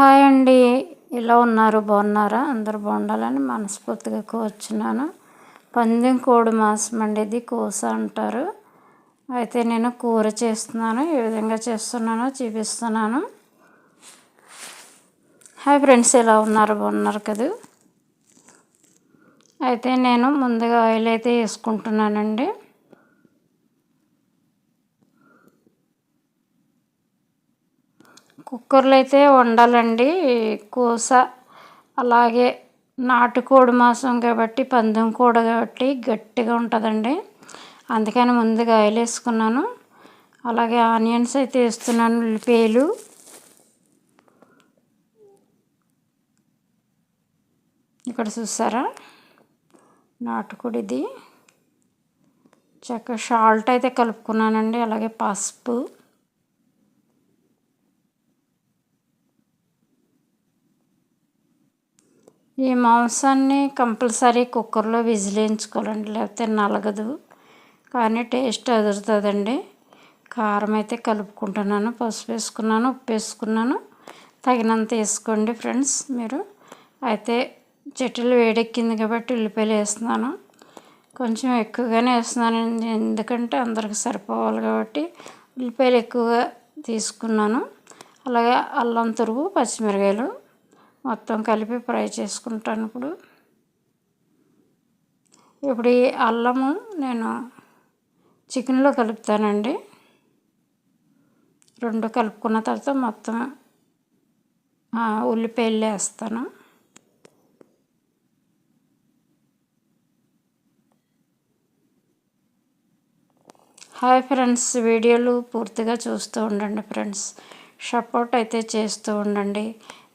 Hi అండి ఇలా ఉన్నారు? బాగున్నారా? అందరు బాగుండాలని మనస్ఫూర్తిగా కోరుచున్నాను. పందెం కోడి మాంసం అండి ఇది కోస అంటారు. అయితే నేను కూర చేస్తున్నాను ఏ విధంగా చేస్తున్నానో చూపిస్తున్నాను. హాయ్ ఫ్రెండ్స్ ఎలా ఉన్నారు? బాగున్నారు కదా? అయితే నేను ముందుగా ఆయిల్ అయితే వేసుకుంటున్నానండి. కుక్కర్లో అయితే వండాలండి కూస అలాగే నాటుకోడి మాంసం కాబట్టి పందెం కూడ కాబట్టి గట్టిగా ఉంటుందండి. అందుకని ముందుగా ఆయిల్ వేసుకున్నాను అలాగే ఆనియన్స్ అయితే వేస్తున్నాను ఉల్లిపాయలు. ఇక్కడ చూసారా? నాటుకోడిది. చక్కగా సాల్ట్ అయితే కలుపుకున్నానండి అలాగే పసుపు. ఈ మాంసాన్ని కంపల్సరీ కుక్కర్లో విజిలించుకోవాలండి లేకపోతే నలగదు. కానీ టేస్ట్ అదురుతుందండి. కారం అయితే కలుపుకుంటున్నాను పసుపు వేసుకున్నాను ఉప్పు వేసుకున్నాను. తగినంత వేసుకోండి ఫ్రెండ్స్ మీరు. అయితే చెట్టులు వేడెక్కింది కాబట్టి ఉల్లిపాయలు వేస్తున్నాను. కొంచెం ఎక్కువగానే వేస్తున్నాను ఎందుకంటే అందరికి సరిపోవాలి కాబట్టి ఉల్లిపాయలు ఎక్కువగా తీసుకున్నాను. అలాగే అల్లం తురుగు పచ్చిమిరకాయలు మొత్తం కలిపి ఫ్రై చేసుకుంటాను ఇప్పుడు. ఇప్పుడు ఈ అల్లము నేను చికెన్లో కలుపుతానండి. రెండు కలుపుకున్న తర్వాత మొత్తం ఉల్లిపాయలు వేస్తాను. హాయ్ ఫ్రెండ్స్ వీడియోలు పూర్తిగా చూస్తూ ఉండండి ఫ్రెండ్స్. సపోర్ట్ అయితే చేస్తూ ఉండండి.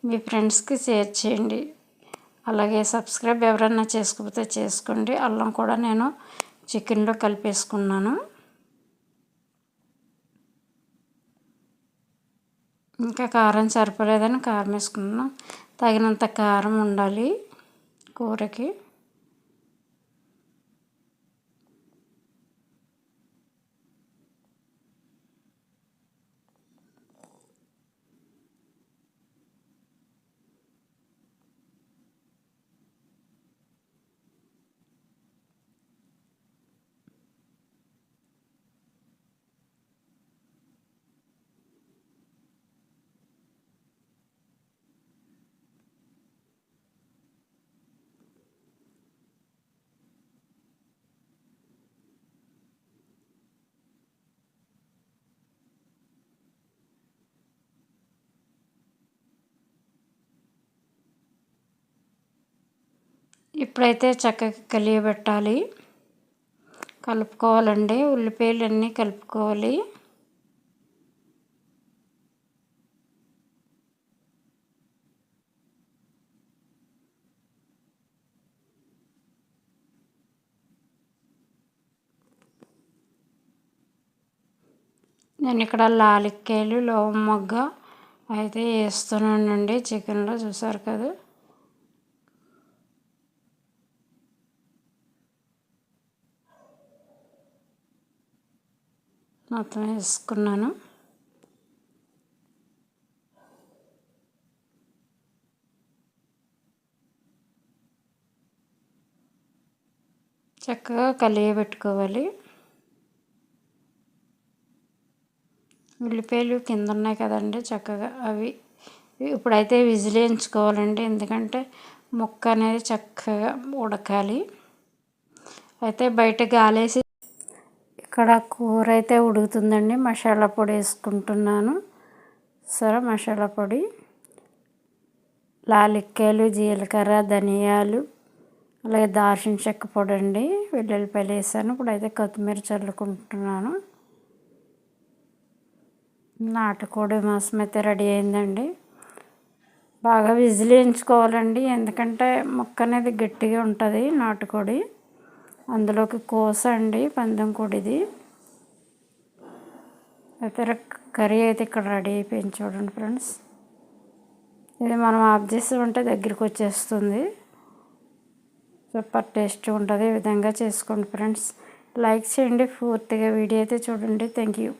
మీ ఫ్రెండ్స్కి షేర్ చేయండి. అలాగే సబ్స్క్రైబ్ ఎవరన్నా చేసుకోకపోతే చేసుకోండి. అల్లం కూడా నేను చికెన్లో కలిపేసుకున్నాను. ఇంకా కారం సరిపోలేదని కారం వేసుకున్నాను. తగినంత కారం ఉండాలి కూరకి. ఇప్పుడైతే చక్కగా కలియబెట్టాలి. కలుపుకోవాలండి. ఉల్లిపాయలు అన్నీ కలుపుకోవాలి. నేను ఇక్కడ లాలిక్కాయలు లోవ మొగ్గ అయితే వేస్తున్నానండి. చికెన్లో చూసారు కదా. మొత్తం వేసుకున్నాను. చక్కగా కలియబెట్టుకోవాలి. ఉల్లిపాయలు కింద ఉన్నాయి కదండి చక్కగా అవి. ఇప్పుడైతే విజిల్ వేయించుకోవాలండి ఎందుకంటే ముక్క అనేది చక్కగా ఉడకాలి. అయితే బయట గాలేసి ఇక్కడ కూర అయితే ఉడుకుతుందండి. మసాలా పొడి వేసుకుంటున్నాను. సరే మసాలా పొడి. లాలిక్కాయలు జీలకర్ర ధనియాలు అలాగే దాల్చిన చెక్క పొడి అండి. వెల్లుల్లిపాయలు వేసాను. ఇప్పుడు అయితే కొత్తిమీర చల్లుకుంటున్నాను. నాటుకోడి మాసం అయితే రెడీ అయిందండి. బాగా విజిల్ వేయించుకోవాలండి. ఎందుకంటే ముక్క అనేది గట్టిగా ఉంటుంది నాటుకోడి. అందులోకి కోస అండి పందెం కోడిది. అయితే కర్రీ అయితే ఇక్కడ రెడీ అయిపోయింది చూడండి ఫ్రెండ్స్. ఇది మనం ఆఫ్ చేసి ఉంటే దగ్గరికి వచ్చేస్తుంది. సూపర్ టేస్ట్ ఉంటుంది ఈ విధంగా చేసుకోండి ఫ్రెండ్స్. లైక్ చేయండి పూర్తిగా వీడియో అయితే చూడండి. Thank you.